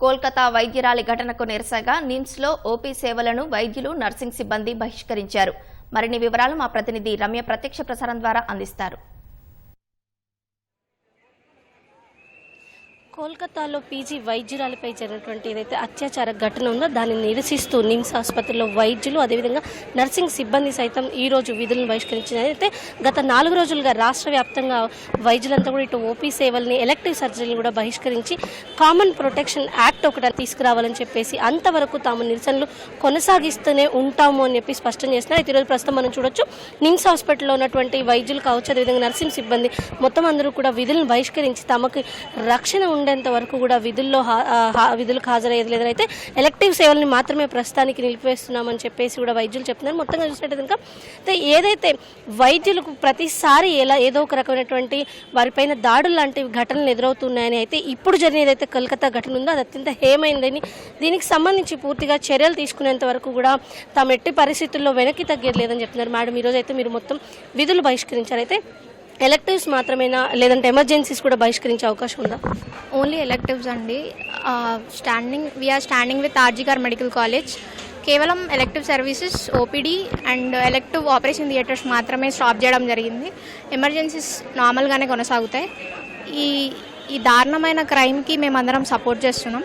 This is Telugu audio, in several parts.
కోల్కతా వైద్యరాలి ఘటనకు నిరసనగా నిమ్స్లో ఓపీ సేవలను వైద్యులు నర్సింగ్ సిబ్బంది బహిష్కరించారు. మరిన్ని వివరాలు మా ప్రతినిధి రమ్య ప్రత్యక్ష ప్రసారం ద్వారా అందిస్తారు. కోల్కతాలో పీజీ వైద్యురాలిపై జరిగినటువంటి ఏదైతే అత్యాచార ఘటన ఉందో దాన్ని నిరసిస్తూ నిమ్స్ ఆసుపత్రిలో వైద్యులు అదేవిధంగా నర్సింగ్ సిబ్బంది సైతం ఈ రోజు విధులను బహిష్కరించింది. అయితే గత నాలుగు రోజులుగా రాష్ట్ర వ్యాప్తంగా వైద్యులంతా కూడా ఇటు ఓపీ సేవల్ని ఎలక్టివ్ సర్జరీని కూడా బహిష్కరించి కామన్ ప్రొటెక్షన్ యాక్ట్ ఒకటి తీసుకురావాలని చెప్పేసి అంతవరకు తాము నిరసనలు కొనసాగిస్తూనే ఉంటాము అని చెప్పి స్పష్టం చేస్తున్నారు అయితే ఈరోజు ప్రస్తుతం మనం చూడొచ్చు నిమ్స్ హాస్పిటల్లో ఉన్నటువంటి వైద్యులు కావచ్చు అదేవిధంగా నర్సింగ్ సిబ్బంది మొత్తం అందరూ కూడా విధులను బహిష్కరించి తమకు రక్షణ ఉండేంత వరకు కూడా విధుల్లో హా- హా- విధులకు హాజరయ్యేది అయితే ఎలక్టివ్ సేవల్ని మాత్రమే ప్రస్తుతానికి నిలిపివేస్తున్నామని చెప్పేసి కూడా వైద్యులు చెప్తున్నారు. మొత్తంగా చూసినట్టు కనుక అయితే ఏదైతే వైద్యులకు ప్రతిసారి ఎలా ఏదో ఒక రకమైనటువంటి వారిపైన దాడులు లాంటి ఘటనలు ఎదురవుతున్నాయని అయితే ఇప్పుడు జరిగిన ఏదైతే కలకత్తా ఘటన ఉందో అది అత్యంత హేమైందని దీనికి సంబంధించి పూర్తిగా చర్యలు తీసుకునేంత వరకు కూడా తాము ఎట్టి పరిస్థితుల్లో వెనక్కి తగ్గేది లేదని చెప్తున్నారు. మేడం ఈరోజు అయితే మీరు మొత్తం విధులు బహిష్కరించారైతే ఎలక్టివ్స్ మాత్రమేనా? లేదంటే ఎమర్జెన్సీస్ కూడా బహిష్కరించే అవకాశం ఉందా? ఓన్లీ ఎలెక్టివ్స్ అండి. Standing we are standing with RG Kar medical college. కేవలం elective services OPD and elective operation theatres మాత్రమే స్టాప్ చేయడం జరిగింది. ఎమర్జెన్సీస్ నార్మల్గానే కొనసాగుతాయి. ఈ ఈ దారుణమైన క్రైమ్కి మేమందరం సపోర్ట్ చేస్తున్నాం.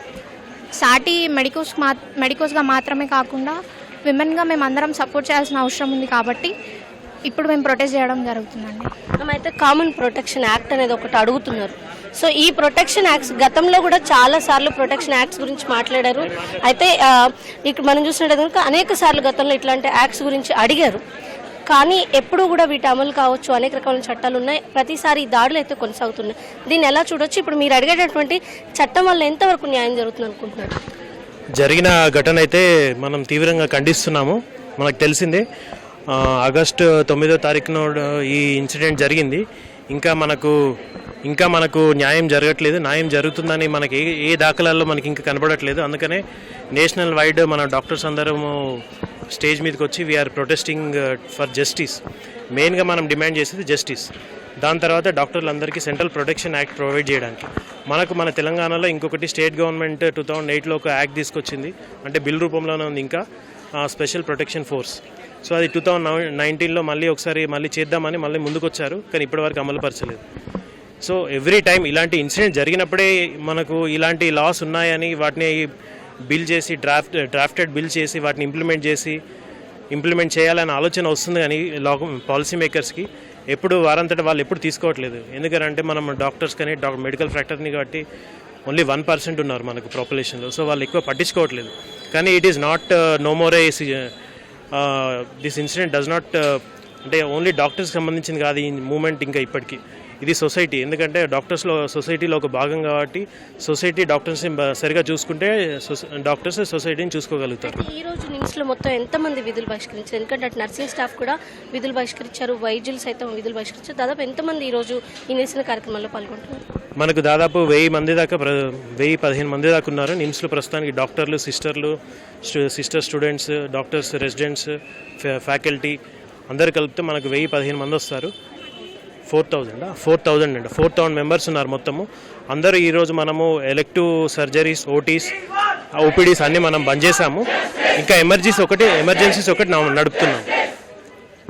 సాటి మెడికోస్ మా మెడికోస్గా మాత్రమే కాకుండా విమెన్గా మేమందరం సపోర్ట్ చేయాల్సిన అవసరం ఉంది కాబట్టి ఇప్పుడు మేము ప్రొటెస్ట్ చేయడం జరుగుతుందండి. మనం అయితే కామన్ ప్రొటెక్షన్ యాక్ట్ అనేది ఒకటి అడుగుతున్నారు. సో ఈ ప్రొటెక్షన్ యాక్ట్స్ గతంలో కూడా చాలా సార్లు ప్రొటెక్షన్ యాక్ట్స్ గురించి మాట్లాడారు. అయితే ఇక్కడ మనం చూసినట్టు కనుక అనేక సార్లు గతంలో ఇట్లాంటి యాక్ట్స్ గురించి అడిగారు. కానీ ఎప్పుడు కూడా వీటి అమలు కావచ్చు అనేక రకమైన చట్టాలు ఉన్నాయి. ప్రతిసారి ఈ దాడులు అయితే కొనసాగుతున్నాయి. దీన్ని ఎలా చూడొచ్చు? ఇప్పుడు మీరు అడిగేటటువంటి చట్టం వల్ల ఎంతవరకు న్యాయం జరుగుతుంది అనుకుంటున్నారు? జరిగిన ఘటన అయితే మనం తీవ్రంగా ఖండిస్తున్నాము. మనకు తెలిసిందే. ఆగస్టు తొమ్మిదో తారీఖున ఈ ఇన్సిడెంట్ జరిగింది. ఇంకా మనకు ఇంకా మనకు న్యాయం జరగట్లేదు. న్యాయం జరుగుతుందని మనకి ఏ ఏ దాఖలాల్లో మనకి ఇంకా కనబడట్లేదు. అందుకనే నేషనల్ వైడ్ మన డాక్టర్స్ అందరము స్టేజ్ మీదకి వచ్చి వీఆర్ ప్రొటెస్టింగ్ ఫర్ జస్టిస్ మెయిన్గా మనం డిమాండ్ చేసేది జస్టిస్ దాని తర్వాత డాక్టర్లందరికీ సెంట్రల్ ప్రొటెక్షన్ యాక్ట్ ప్రొవైడ్ చేయడానికి. మనకు మన తెలంగాణలో ఇంకొకటి స్టేట్ గవర్నమెంట్ టూ థౌజండ్ ఎయిట్లో ఒక యాక్ట్ తీసుకొచ్చింది. అంటే బిల్ రూపంలోనే ఉంది ఇంకా స్పెషల్ ప్రొటెక్షన్ ఫోర్స్. సో అది టూ థౌజండ్ నైన్టీన్లో మళ్ళీ ఒకసారి మళ్ళీ చేద్దామని మళ్ళీ ముందుకొచ్చారు కానీ ఇప్పటివరకు అమలు పరచలేదు. సో ఎవ్రీ టైం ఇలాంటి ఇన్సిడెంట్ జరిగినప్పుడే మనకు ఇలాంటి లాస్ ఉన్నాయని వాటిని బిల్ చేసి డ్రాఫ్ట్ డ్రాఫ్టెడ్ బిల్ చేసి వాటిని ఇంప్లిమెంట్ చేసి ఇంప్లిమెంట్ చేయాలనే ఆలోచన వస్తుంది కానీ లా పాలసీ మేకర్స్కి ఎప్పుడు వారంతట వాళ్ళు ఎప్పుడు తీసుకోవట్లేదు. ఎందుకంటే మనం డాక్టర్స్ కానీ డాక్టర్ మెడికల్ ఫ్యాక్టర్ని కాబట్టి ఓన్లీ వన్ పర్సెంట్ ఉన్నారు మనకు పాపులేషన్లో సో వాళ్ళు ఎక్కువ పట్టించుకోవట్లేదు. కానీ it is not no more a this incident does not అంటే ఓన్లీ డాక్టర్స్కి సంబంధించింది కాదు ఈ మూమెంట్ ఇంకా ఇప్పటికీ. ఇది సొసైటీ. ఎందుకంటే డాక్టర్స్లో సొసైటీలో ఒక భాగం కాబట్టి సొసైటీ డాక్టర్స్ని సరిగా చూసుకుంటే డాక్టర్స్ సొసైటీని చూసుకోగలుగుతారు. ఈ రోజు నిమ్స్లో మొత్తం ఎంతమంది విధులు బహిష్కరించారు? ఎందుకంటే అటు నర్సింగ్ స్టాఫ్ కూడా విధులు బహిష్కరించారు వైద్యులు సైతం విధులు బహిష్కరించారు. దాదాపు ఎంతమంది ఈ రోజు ఈ నిరసన కార్యక్రమంలో పాల్గొంటున్నారు? మనకు దాదాపు వెయ్యి మంది దాకా వెయ్యి పదిహేను మంది దాకా ఉన్నారు. నిమ్స్లో ప్రస్తుతానికి డాక్టర్లు సిస్టర్లు స్టూ- సిస్టర్ స్టూడెంట్స్ డాక్టర్స్ రెసిడెంట్స్ ఫ్యా- ఫ్యాకల్టీ అందరు కలిపితే మనకు వెయ్యి పదిహేను మంది వస్తారు. Four thousand? ఫోర్ థౌజండ్ అండి. ఫోర్ థౌజండ్ మెంబర్స్ ఉన్నారు మొత్తము. అందరూ ఈరోజు మనము ఎలెక్టివ్ సర్జరీస్ ఓటీస్ ఓపీడీస్ అన్నీ మనం బంద్ చేసాము ఇంకా ఎమర్జెన్సీస్ ఒకటి ఎమర్జెన్సీస్ ఒకటి నడుపుతున్నాం.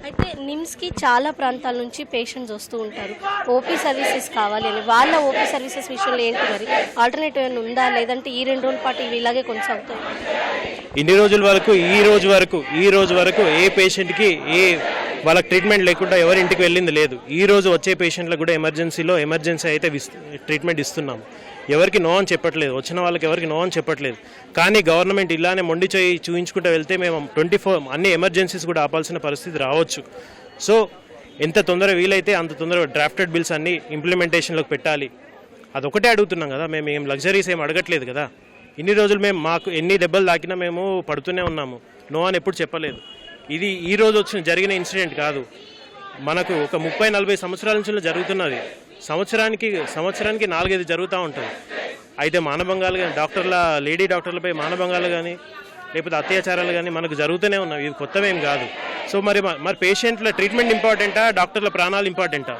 అయితే నిమ్స్కి చాలా ప్రాంతాల నుంచి పేషెంట్స్ వస్తూ ఉంటారు. ఓపీ సర్వీసెస్ కావాలి అని. వాళ్ళ ఓపీ సర్వీసెస్ విషయంలో ఏంటి మరి? ఆల్టర్నేటివ్ ఏమైనా ఉందా? లేదంటే ఈ రెండు రోజుల పాటు ఇవి ఇలాగే కొనసాగుతాయి? ఇన్ని రోజుల వరకు ఈ రోజు వరకు ఈ రోజు వరకు ఏ పేషెంట్కి ఏ వాళ్ళకి ట్రీట్మెంట్ లేకుండా ఎవరి ఇంటికి వెళ్ళింది లేదు. ఈ రోజు వచ్చే పేషెంట్లకు కూడా ఎమర్జెన్సీలో ఎమర్జెన్సీ అయితే ట్రీట్మెంట్ ఇస్తున్నాము. ఎవరికి నో అని చెప్పట్లేదు. వచ్చిన వాళ్ళకి ఎవరికి నో అని చెప్పట్లేదు. కానీ గవర్నమెంట్ ఇలానే మొండి చేయి చూయించుకుంటూ వెళ్తే మేము ట్వంటీ ఫోర్ అన్ని ఎమర్జెన్సీస్ కూడా ఆపాల్సిన పరిస్థితి రావచ్చు. సో ఎంత తొందర వీలైతే అంత తొందరగా డ్రాఫ్టెడ్ బిల్స్ అన్ని ఇంప్లిమెంటేషన్లోకి పెట్టాలి. అదొకటే అడుగుతున్నాం కదా. మేము ఏం లగ్జరీస్ ఏం అడగట్లేదు కదా. ఇన్ని రోజులు మేము మాకు ఎన్ని దెబ్బలు తాకినా మేము పడుతూనే ఉన్నాము. నో అని ఎప్పుడు చెప్పలేదు. ఇది ఈ రోజు వచ్చిన జరిగిన ఇన్సిడెంట్ కాదు. మనకు ఒక ముప్పై నలభై సంవత్సరాల నుంచి జరుగుతున్నది. సంవత్సరానికి సంవత్సరానికి నాలుగైదు జరుగుతూ ఉంటుంది. అయితే మానభంగాలు కానీ డాక్టర్ల లేడీ డాక్టర్లపై మానభంగాలు కానీ లేకపోతే అత్యాచారాలు కానీ మనకు జరుగుతూనే ఉన్నాయి ఇవి కొత్తవేం కాదు. సో మరి మ- మరి పేషెంట్ల ట్రీట్మెంట్ ఇంపార్టెంటా డాక్టర్ల ప్రాణాలు ఇంపార్టెంటా?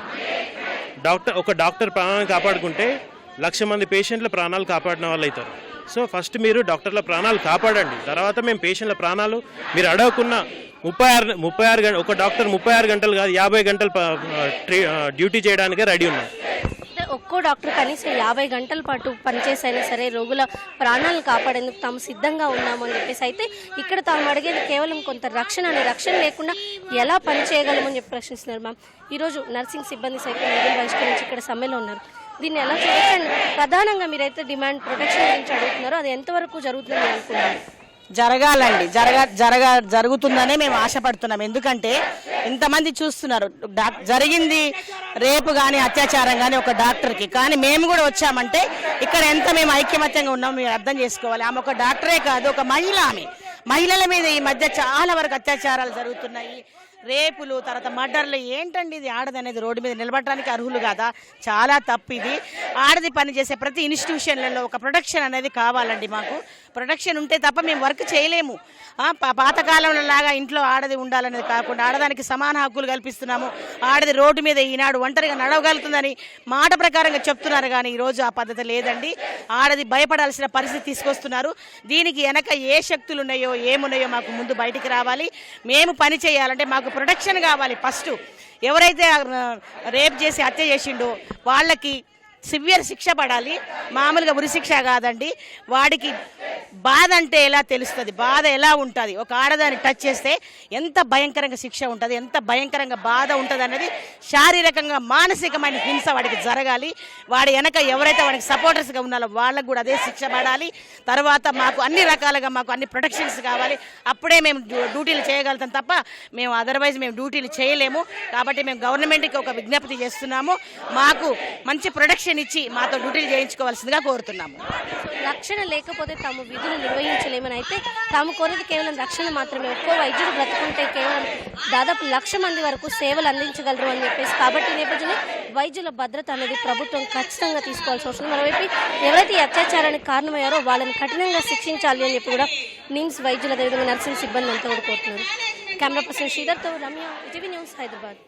డాక్టర్ ఒక డాక్టర్ ప్రాణాలను కాపాడుకుంటే లక్ష మంది పేషెంట్ల ప్రాణాలు కాపాడిన వాళ్ళు అవుతారు. సో ఫస్ట్ మీరు డాక్టర్ల ప్రాణాలు కాపాడండి. తర్వాత మేము పేషెంట్ల ప్రాణాలు మీరు అడగకున్నా ముప్పై ఆరు ముప్పై ఆరు గంటలు ఒక డాక్టర్ ముప్పై ఆరు గంటలు కాదు యాభై గంటలు ట్రీ- డ్యూటీ చేయడానికే రెడీ ఉన్నాం అంటే ఒక్కో డాక్టర్ కనీసం యాభై గంటల పాటు పనిచేసైనా సరే రోగుల ప్రాణాలను కాపాడేందుకు తాము సిద్ధంగా ఉన్నాము అని చెప్పేసి అయితే ఇక్కడ తాము అడిగేది కేవలం కొంత రక్షణ అనే రక్షణ లేకుండా ఎలా పని చేయగలమని చెప్పి ప్రశ్నిస్తున్నారు మ్యామ్. ఈరోజు నర్సింగ్ సిబ్బంది సైతం విధులు బహిష్కరించి ఇక్కడ సమ్మెలో ఉన్నారు. దీన్ని ఎలా చూడొచ్చు ప్రధానంగా మీరైతే డిమాండ్ ప్రొటెక్షన్ గురించి అడుగుతున్నారో. అది ఎంతవరకు జరుగుతుందని అనుకుంటున్నారు? జరగాలండి. జరగ జరగ జరుగుతుందనే మేము ఆశపడుతున్నాం. ఎందుకంటే ఇంతమంది చూస్తున్నారు. జరిగింది రేపు కానీ అత్యాచారం కానీ ఒక డాక్టర్కి. కానీ మేము కూడా వచ్చామంటే ఇక్కడ ఎంత మేము ఐక్యమత్యంగా ఉన్నాం మీరు అర్థం చేసుకోవాలి. ఆమె ఒక డాక్టరే కాదు ఒక మహిళ ఆమె. మహిళల మీద ఈ మధ్య చాలా వరకు అత్యాచారాలు జరుగుతున్నాయి. రేపులు తర్వాత మర్డర్లు ఏంటండి ఇది? ఆడది అనేది రోడ్డు మీద నిలబడటానికి అర్హులు కాదా? చాలా తప్పు ఇది. ఆడది పనిచేసే ప్రతి ఇన్స్టిట్యూషన్లలో ఒక ప్రొటెక్షన్ అనేది కావాలండి మాకు. ప్రొటెక్షన్ ఉంటే తప్ప మేము వర్క్ చేయలేము. పాతకాలంలో లాగా ఇంట్లో ఆడది ఉండాలనేది కాకుండా ఆడదానికి సమాన హక్కులు కల్పిస్తున్నాము. ఆడది రోడ్డు మీద ఈనాడు ఒంటరిగా నడవగలుగుతుందని మాట ప్రకారంగా చెప్తున్నారు కానీ ఈరోజు ఆ పద్ధతి లేదండి. ఆడది భయపడాల్సిన పరిస్థితి తీసుకొస్తున్నారు. దీనికి వెనక ఏ శక్తులు ఉన్నాయో ఏమున్నాయో మాకు ముందు బయటికి రావాలి. మేము పని చేయాలంటే మాకు ప్రొటెక్షన్ కావాలి ఫస్ట్. ఎవరైతే రేప్ చేసి హత్య చేసిండో వాళ్ళకి సివియర్ శిక్ష పడాలి. మామూలుగా ఉరిశిక్ష కాదండి. వాడికి బాధ అంటే ఎలా తెలుస్తుంది? బాధ ఎలా ఉంటుంది? ఒక ఆడదాన్ని టచ్ చేస్తే ఎంత భయంకరంగా శిక్ష ఉంటుంది? ఎంత భయంకరంగా బాధ ఉంటుంది అన్నది శారీరకంగా మానసికమైన హింస వాడికి జరగాలి. వాడి వెనక ఎవరైతే వాడికి సపోర్టర్స్గా ఉన్నారో వాళ్ళకు కూడా అదే శిక్ష పడాలి. తర్వాత మాకు అన్ని రకాలుగా మాకు అన్ని ప్రొటెక్షన్స్ కావాలి. అప్పుడే మేము డ్యూ- డ్యూటీలు చేయగలుగుతాం తప్ప మేము అదర్వైజ్ మేము డ్యూటీలు చేయలేము. కాబట్టి మేము గవర్నమెంట్కి ఒక విజ్ఞప్తి చేస్తున్నాము. మాకు మంచి ప్రొటెక్షన్ ఇచ్చి మాతో డ్యూటీలు చేయించుకోవాల్సిందిగా కోరుతున్నాము. రక్షణ లేకపోతే తాము విధులు నిర్వహించలేమని అయితే తాము కోరేది కేవలం రక్షణ మాత్రమే. ఒక్కో వైద్యుడు బ్రతుకుంటే కేవలం దాదాపు లక్ష మంది వరకు సేవలు అందించగలరు అని చెప్పేసి. కాబట్టి నేపథ్యంలో వైద్యుల భద్రత అనేది ప్రభుత్వం ఖచ్చితంగా తీసుకోవాల్సి వస్తుంది మరోవైపు ఎవరైతే అత్యాచారానికి కారణమయ్యారో వాళ్ళని కఠినంగా శిక్షించాలి అని చెప్పి కూడా నిమ్స్ వైద్యుల అదేవిధంగా నర్సింగ్ సిబ్బంది అంతా కూడా కోరుతున్నారు. కెమెరా పర్సన్ శ్రీధర్తో రమ్య టీవీ న్యూస్ హైదరాబాద్.